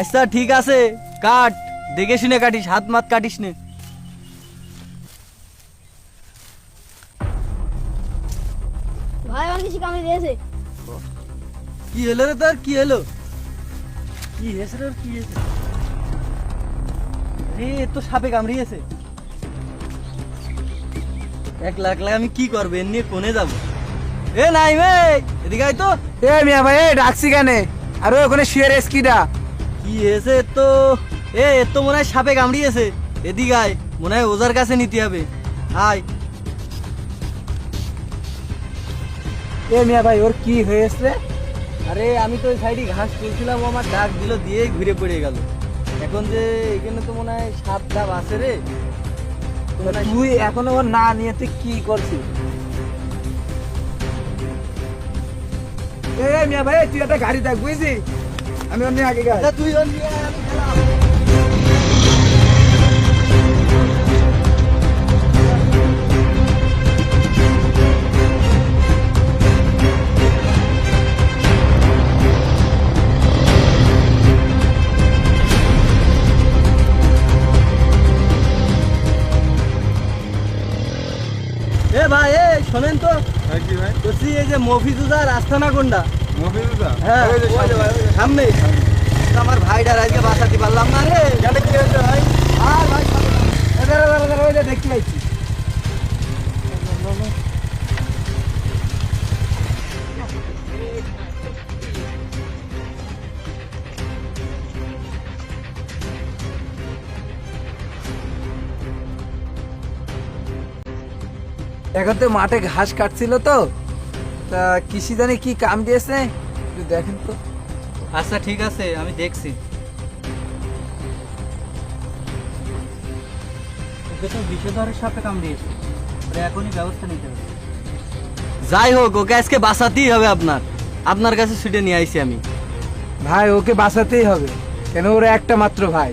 আচ্ছা ঠিক আছে। কাট। দেখে শুনে কাটিস হাত মাত কাটিস নে। ভাই আমার কিছু কামড়ে দিয়েছে। কি হলো রে তোর? কি হলো? কি হয়েছে রে কি হয়েছে? রে তো সাপে কামড়িয়েছে এক লাখ লাখ আমি কি করব? এর নিয়ে কোনে যাব। এ নাই মে এদিকে আয় তো। এ মিয়া ভাই এই ডাকছি কেন? আর ওখানে শুয়ে রেস কিডা কি হয়েছে তো? এ এর তো মনে হয় সাপে কামড়িয়েছে। এদিকে আয় মনে হয় ওজার কাছে নিতে হবে। আয়। এ মিয়া ভাই ওর কি হয়েছে? আরে আমি তো ওই সাইডে ঘাস তুলছিলাম ও আমার ডাক দিল দিয়ে ঘুরে পড়ে গেল। এখন যে এখানে তো মনে হয় সাপ ডাব আছে রে। তুই এখনও ওর না নিয়ে তুই কি করছিস? এ মিয়া ভাই তুই একটা গাড়ি দেখ বুঝলি? আমি অন্য আগে তুই ওর এ ভাই এ শোনেন তো। কি ভাই? বলছি এই যে মফিজুদার আস্থানা কোনটা মফিজুদা হ্যাঁ সামনে। আমার ভাইটার আজকে বাঁচাতে পারলাম না রে। কি হয়েছে ভাই? আর ভাই দেখতে পাইছি। এখন তো মাঠে ঘাস কাটছিল তো। তা কৃষি জানি কি কাম দিয়েছে? একটু দেখেন তো। আচ্ছা ঠিক আছে আমি দেখছি। ওকে তো বিষধরের সাপে কামড়িয়েছে ওরা এখনই ব্যবস্থা নিতে হবে। যাই হোক ওকে আজকে বাঁচাতেই হবে আপনার। আপনার কাছে ছুটে নিয়ে আইছি আমি। ভাই ওকে বাঁচাতেই হবে। কেন ওর একটা মাত্র ভাই?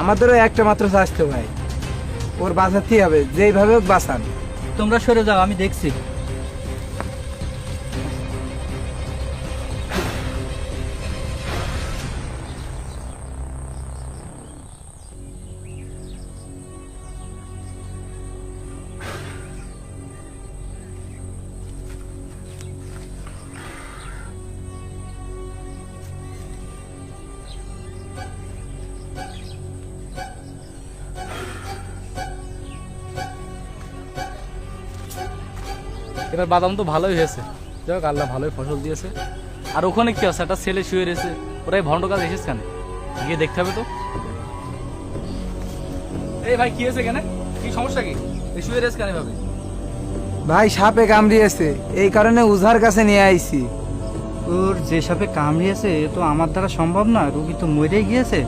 আমাদেরও একটা মাত্র স্বাস্থ্য ভাই। ওর বাঁচাতেই হবে। যেইভাবে হোক বাঁচান। তোমরা সরে যাও আমি দেখছি। এবার বাদাম তো ভালোই হয়েছে। যাই হোক আল্লাহ ভালোই ফসল দিয়েছে। আর ওখানে কি আছে? একটা ছেলে শুয়ে রয়েছে। ওরাই ভণ্ড কাজ এসেছে কেন? গিয়ে দেখতে হবে তো। এই ভাই কি হয়েছে কেন কি সমস্যা কি? এই শুয়ে রয়েছে কেন ভাবে ভাই সাপে কামড়িয়েছে। এই কারণে উঝার কাছে নিয়ে আইছি। ওর যে সাপে কামড়িয়েছে এ তো আমার দ্বারা সম্ভব না। রুগী তো মরেই গিয়েছে।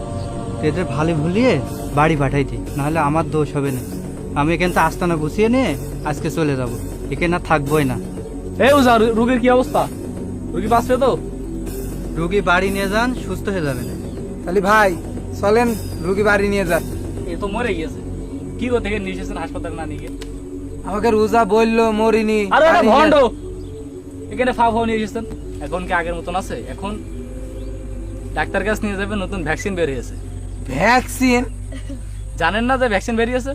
এদের ভালো ভুলিয়ে বাড়ি পাঠাইতে নাহলে আমার দোষ হবে না। আমি এখান থেকে আস্তানা গুছিয়ে নিয়ে আজকে চলে যাব। এখানে থাকবোই না। এই রু- রুগীর কি অবস্থা? রুগী বাঁচবে তো? রুগী বাড়ি নিয়ে যান সুস্থ হয়ে যাবেন। তাহলে ভাই চলেন রুগী বাড়ি নিয়ে যান এ তো মরে গিয়েছে। কি করতে গিয়ে নিয়ে এসেছেন হাসপাতালে না নিয়ে? আমাকে রোজা বলল মরিনি আরে ভণ্ড! এখানে ফা ফাও নিয়ে এসেছেন? এখন কি আগের মতন আছে? এখন ডাক্তার কাছে নিয়ে যাবে নতুন ভ্যাকসিন বেরিয়েছে। ভ্যাকসিন? জানেন না যে ভ্যাকসিন বেরিয়েছে?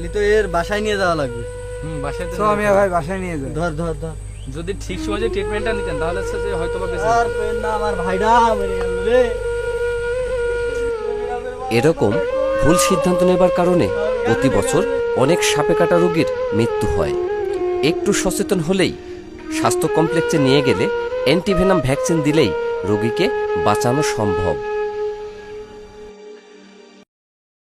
তাহলে তো এর বাসায় নিয়ে যাওয়া লাগবে। হুম বাসায় তো তো আমি ভাই বাসায় নিয়ে যাই। ধর ধর ধর। যদি ঠিক সময় ট্রিটমেন্টটা নিতেন তাহলে হচ্ছে যে হয়তো বা বেঁচে আর না আমার ভাইডা মরে গেল রে। এরকম ভুল সিদ্ধান্ত নেবার কারণে প্রতি বছর অনেক সাপে কাটা রোগীর মৃত্যু হয়। একটু সচেতন হলেই স্বাস্থ্য কমপ্লেক্সে নিয়ে গেলে অ্যান্টিভেনাম ভ্যাকসিন দিলেই রোগীকে বাঁচানো সম্ভব।